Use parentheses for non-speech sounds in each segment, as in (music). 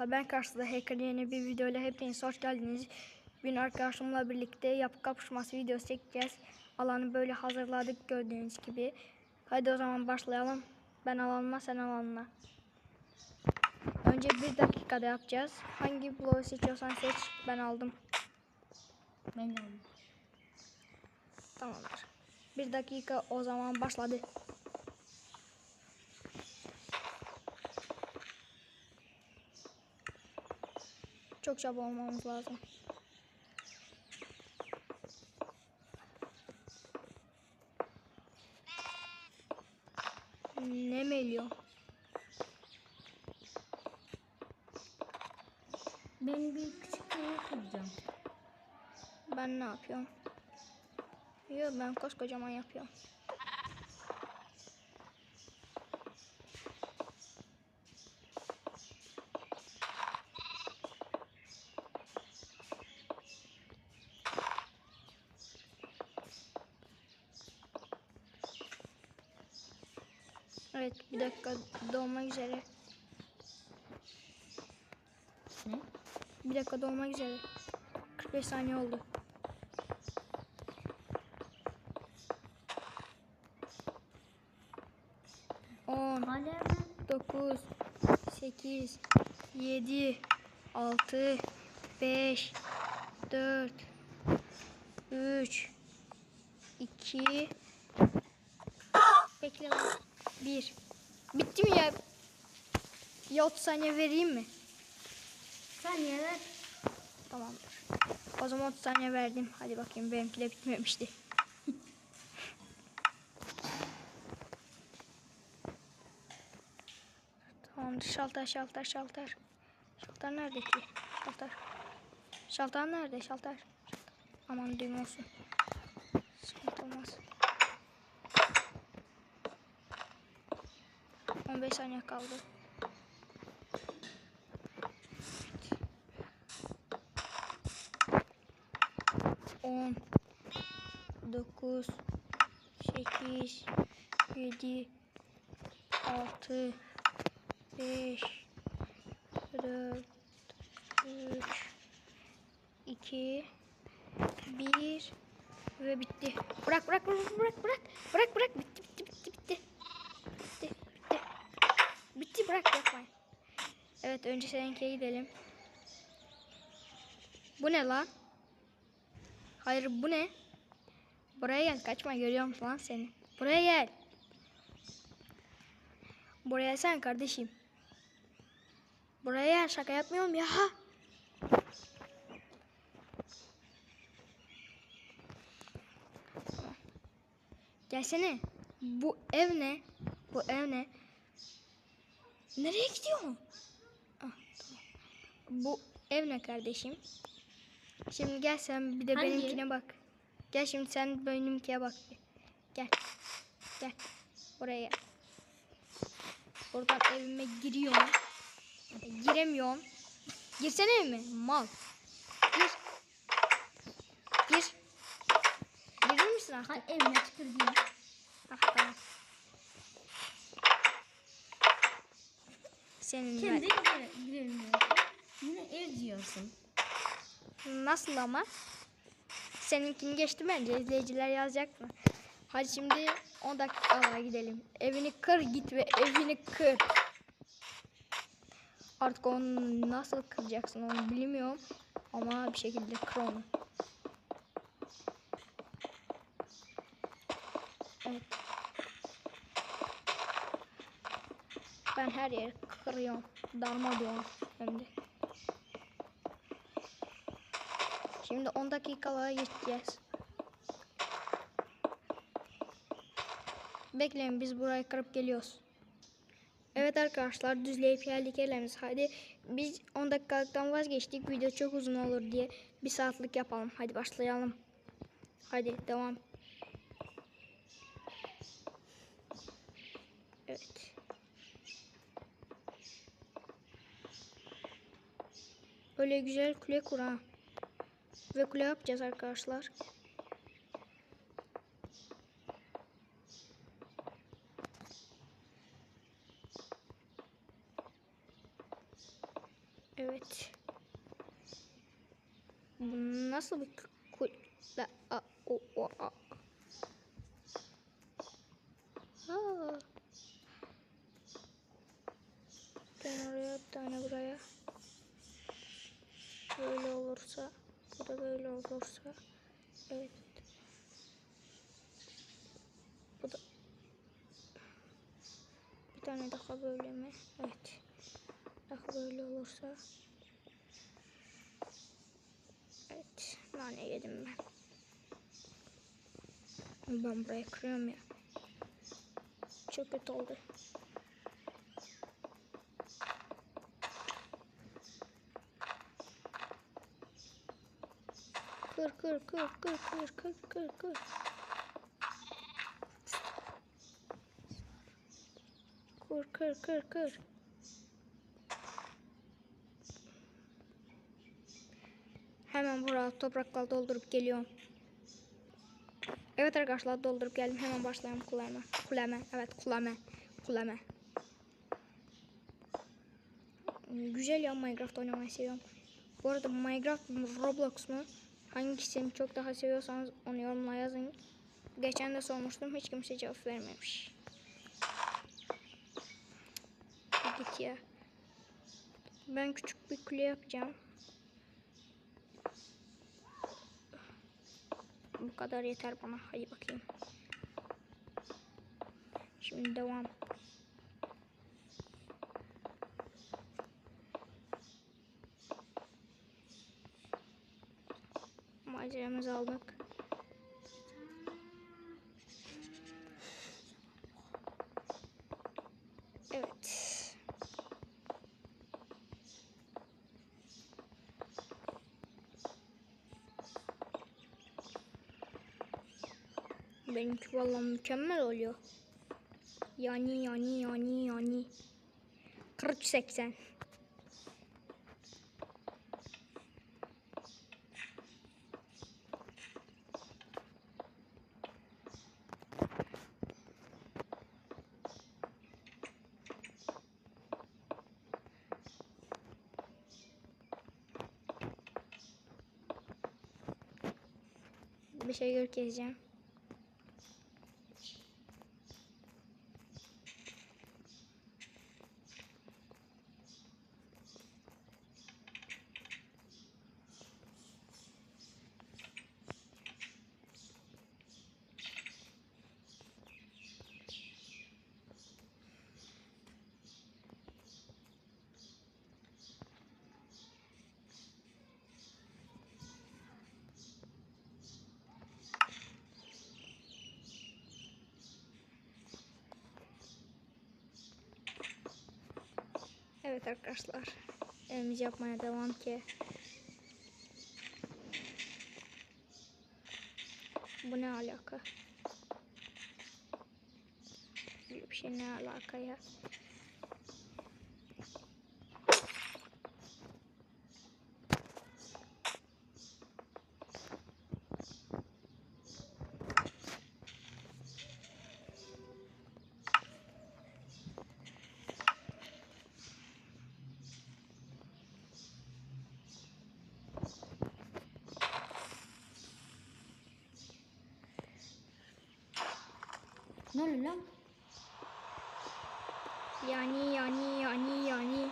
ben karşıda Hacker yeni bir videoyla hepiniz hoş geldiniz. Bugün arkadaşımla birlikte yapı kapışması videosu çekeceğiz. Alanı böyle hazırladık gördüğünüz gibi. Hadi o zaman başlayalım. Ben alanıma sen alanına. Önce bir dakikada yapacağız. Hangi bloğu seçiyorsan seç. Ben aldım. Ben aldım. Tamamdır. Bir dakika o zaman başladı. Çok çabuk olmamız lazım. Ne meliyor? Ben bir küçük kaya kuracağım. Ben ne yapıyorum? Yok ben koskocaman yapıyorum. Evet bir dakika dolmak üzere. Ne? Bir dakika dolmak üzere. 45 saniye oldu. On. 9, 8, 7, 6, 5, 4, 3, 2, Bekle 1. Bitti mi ya? Ya 30 saniye vereyim mi? Saniye ver. Tamamdır. O zaman 30 saniye verdim. Hadi bakayım benimki de bitmemişti. (laughs) Tamamdır. Şalter şalter şalter. Şalter nerede ki? Şalter. Şalter nerede? Şalter. Şalter. Aman düğüm olsun. Sıkıntı olmaz. 15 saniye kaldı. On, dokuz, sekiz, yedi, altı, beş, dört, üç, iki, bir ve bitti. Bırak bırak bırak bırak bırak bırak bırak bitti. Bitti bitti. Bitti bırak yapmayın. Evet önce seninkiye gidelim. Bu ne lan? Hayır bu ne? Buraya gel kaçma görüyor musun lan seni? Buraya gel. Buraya sen kardeşim. Buraya şaka yapmıyorum ya. Gelsene. Bu ev ne? Bu ev ne? Nereye gidiyorsun? Bu ev ne kardeşim? Şimdi gel sen bir de Hangi? benimkine bak. Gel şimdi sen benimkiye bak. Gel. Gel. Buraya gel. Buradan evime giriyorum. E, Giremiyorum. Girsene evime. Mal. Gir. Gir. Girir misin artık? Hadi evime çıkır Ah, tamam. Senin Kendi ben- Yine ev diyorsun. Nasıl ama? Seninkini geçti bence. İzleyiciler yazacak mı? Hadi şimdi 10 dakika gidelim. Evini kır git ve evini kır. Artık onu nasıl kıracaksın onu bilmiyorum. Ama bir şekilde kır onu. Evet. Ben her yeri kırıyorum. Darmadağın hem de. Şimdi 10 dakikalara geçeceğiz. Bekleyin biz burayı kırıp geliyoruz. Evet arkadaşlar düzleyip geldik elimiz. Hadi biz 10 dakikalıktan vazgeçtik. Video çok uzun olur diye bir saatlik yapalım. Hadi başlayalım. Hadi devam. Evet. Öyle güzel kule kur ha. Ve kule yapacağız arkadaşlar. Evet. Bu nasıl bir kul... La, a, o, o, a. Aa. Tane oraya, bir tane buraya. Böyle olursa, da böyle olursa. Evet. Bu da bir tane daha böyle mi? Evet. Daha böyle olursa. Evet. Nane yedim ben. Buraya kırıyorum ya. Çok kötü oldu. Kır kır kır kır kır kır kır kır. Kır kır kır kır. Hemen buraya toprakla doldurup geliyorum. Evet arkadaşlar doldurup geldim. Hemen başlayalım kuleme. Kuleme. Evet kuleme. Kuleme. Güzel ya Minecraft oynamayı seviyorum. Bu arada Minecraft mı Roblox mu? Hangisini çok daha seviyorsanız onu yorumlara yazın. Geçen de sormuştum hiç kimse cevap vermemiş. Git ya. Ben küçük bir kule yapacağım. Bu kadar yeter bana. Hadi bakayım. Şimdi devam. Malzememizi aldık. Evet. Benimki vallahi mükemmel oluyor. Yani yani yani yani. 40 80. Bir şey gör keseceğim. Evet arkadaşlar. Evimizi yapmaya devam ki. Bu ne alaka? Bir şey ne alaka ya? Ne oluyor lan? Yani yani yani yani.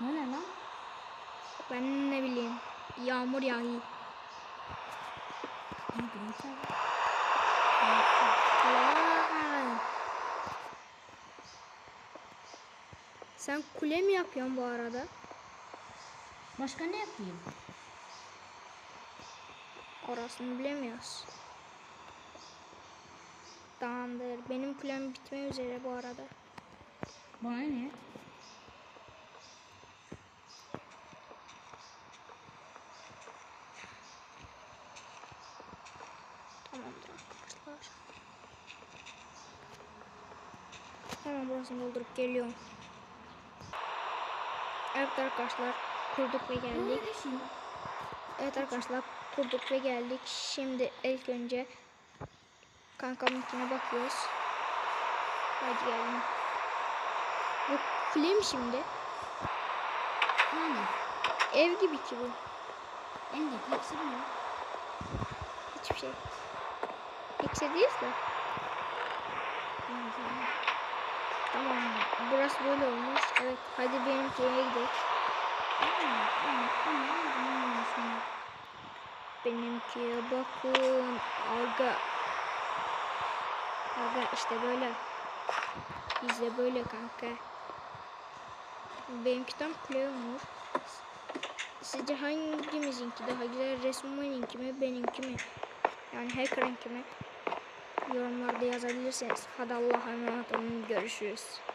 Ne oluyor lan? Ben ne bileyim. Yağmur yağıyor. Ne. Sen kule mi yapıyorsun bu arada? Başka ne yapayım? Orasını bilemiyoruz. Tamamdır. Benim kulem bitme üzere bu arada. Bana ne? Tamamdır arkadaşlar. Hemen burasını doldurup geliyorum. Evet arkadaşlar kurduk ve geldik. Evet arkadaşlar kurduk ve geldik. Şimdi ilk önce kankamınkine bakıyoruz. Hadi gelin. Bu kule mi şimdi? Ha Ev gibi ki bu. Elindeki hepsi bu ya. Hiçbir şey. Pixel değil de. Tamam. Burası böyle olmuş. Evet. Hadi benimkiye gidelim. Benimkiye bakın. Aga. Aga işte böyle. Bizde böyle kanka. Benimki tam play olmuş. Sizce hangimizinki daha güzel? Resmuminki mi? Benimki mi? Yani hacker'ınki mi? Yorumlarda yazabilirsiniz. Hadi Allah'a emanet olun. Görüşürüz.